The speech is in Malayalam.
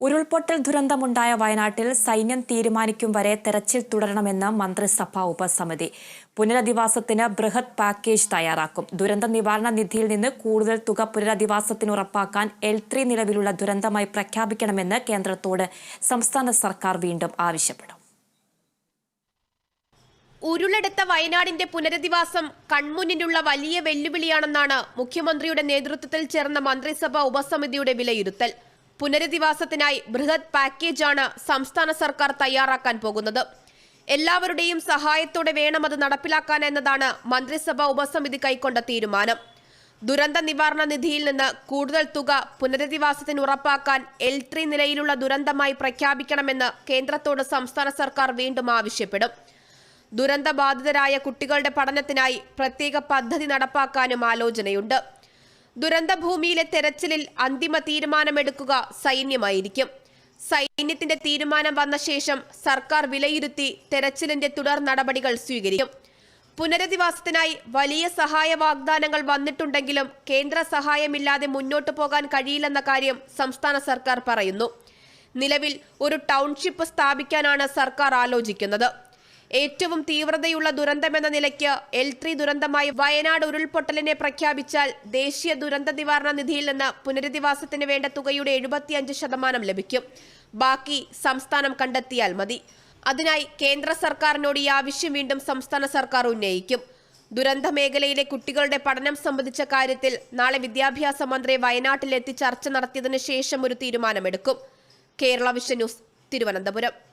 ഉരുൾപൊട്ടൽ ദുരന്തമുണ്ടായ വയനാട്ടിൽ സൈന്യം തീരുമാനിക്കും വരെ തെരച്ചിൽ തുടരണമെന്ന് മന്ത്രിസഭാ ഉപസമിതി. പുനരധിവാസത്തിന് ബൃഹത് പാക്കേജ് തയ്യാറാക്കും. ദുരന്ത നിവാരണ നിധിയിൽ നിന്ന് കൂടുതൽ തുക പുനരധിവാസത്തിന് ഉറപ്പാക്കാൻ എൽ ത്രീ നിലവിലുള്ള ദുരന്തമായി പ്രഖ്യാപിക്കണമെന്ന് കേന്ദ്രത്തോട് സംസ്ഥാന സർക്കാർ വീണ്ടും ആവശ്യപ്പെടും. ഉരുളെടുത്ത വയനാടിന്റെ പുനരധിവാസം കൺമുന്നിലുള്ള വലിയ വെല്ലുവിളിയാണെന്നാണ് മുഖ്യമന്ത്രിയുടെ നേതൃത്വത്തിൽ ചേർന്ന മന്ത്രിസഭാ ഉപസമിതിയുടെ വിലയിരുത്തൽ. പുനരധിവാസത്തിനായി ബൃഹത് പാക്കേജാണ് സംസ്ഥാന സർക്കാർ തയ്യാറാക്കാൻ പോകുന്നത്. എല്ലാവരുടെയും സഹായത്തോടെ വേണം അത് നടപ്പിലാക്കാൻ എന്നതാണ് മന്ത്രിസഭാ ഉപസമിതി കൈക്കൊണ്ട തീരുമാനം. ദുരന്ത നിവാരണ നിധിയിൽ നിന്ന് കൂടുതൽ തുക പുനരധിവാസത്തിന് ഉറപ്പാക്കാൻ എൽ ത്രീ നിലയിലുള്ള ദുരന്തമായി പ്രഖ്യാപിക്കണമെന്ന് കേന്ദ്രത്തോട് സംസ്ഥാന സർക്കാർ വീണ്ടും ആവശ്യപ്പെടും. ദുരന്തബാധിതരായ കുട്ടികളുടെ പഠനത്തിനായി പ്രത്യേക പദ്ധതി നടപ്പാക്കാനും ആലോചനയുണ്ട്. ദുരന്തഭൂമിയിലെ തെരച്ചിലിൽ അന്തിമ തീരുമാനമെടുക്കുക സൈന്യമായിരിക്കും. സൈന്യത്തിന്റെ തീരുമാനം വന്ന ശേഷം സർക്കാർ വിലയിരുത്തി തെരച്ചിലിന്റെ തുടർ നടപടികൾ സ്വീകരിക്കും. പുനരധിവാസത്തിനായി വലിയ സഹായ വാഗ്ദാനങ്ങൾ വന്നിട്ടുണ്ടെങ്കിലും കേന്ദ്ര സഹായമില്ലാതെ മുന്നോട്ടു പോകാൻ കഴിയില്ലെന്ന കാര്യം സംസ്ഥാന സർക്കാർ പറയുന്നു. നിലവിൽ ഒരു ടൗൺഷിപ്പ് സ്ഥാപിക്കാനാണ് സർക്കാർ ആലോചിക്കുന്നത്. ഏറ്റവും തീവ്രതയുള്ള ദുരന്തമെന്ന നിലയ്ക്ക് എൽ ത്രീ ദുരന്തമായി വയനാട് ഉരുൾപൊട്ടലിനെ പ്രഖ്യാപിച്ചാൽ ദേശീയ ദുരന്ത നിവാരണ നിധിയിൽ നിന്ന് പുനരധിവാസത്തിന് വേണ്ട തുകയുടെ എഴുപത്തിയഞ്ച് ശതമാനം ലഭിക്കും. ബാക്കി സംസ്ഥാനം കണ്ടെത്തിയാൽ മതി. അതിനായി കേന്ദ്ര സർക്കാരിനോട് ഈ ആവശ്യം വീണ്ടും സംസ്ഥാന സർക്കാർ ഉന്നയിക്കും. ദുരന്ത മേഖലയിലെ കുട്ടികളുടെ പഠനം സംബന്ധിച്ച കാര്യത്തിൽ നാളെ വിദ്യാഭ്യാസ മന്ത്രി വയനാട്ടിലെത്തി ചർച്ച നടത്തിയതിനു ശേഷം ഒരു തീരുമാനമെടുക്കും. Kerala vision news Thiruvananthapuram.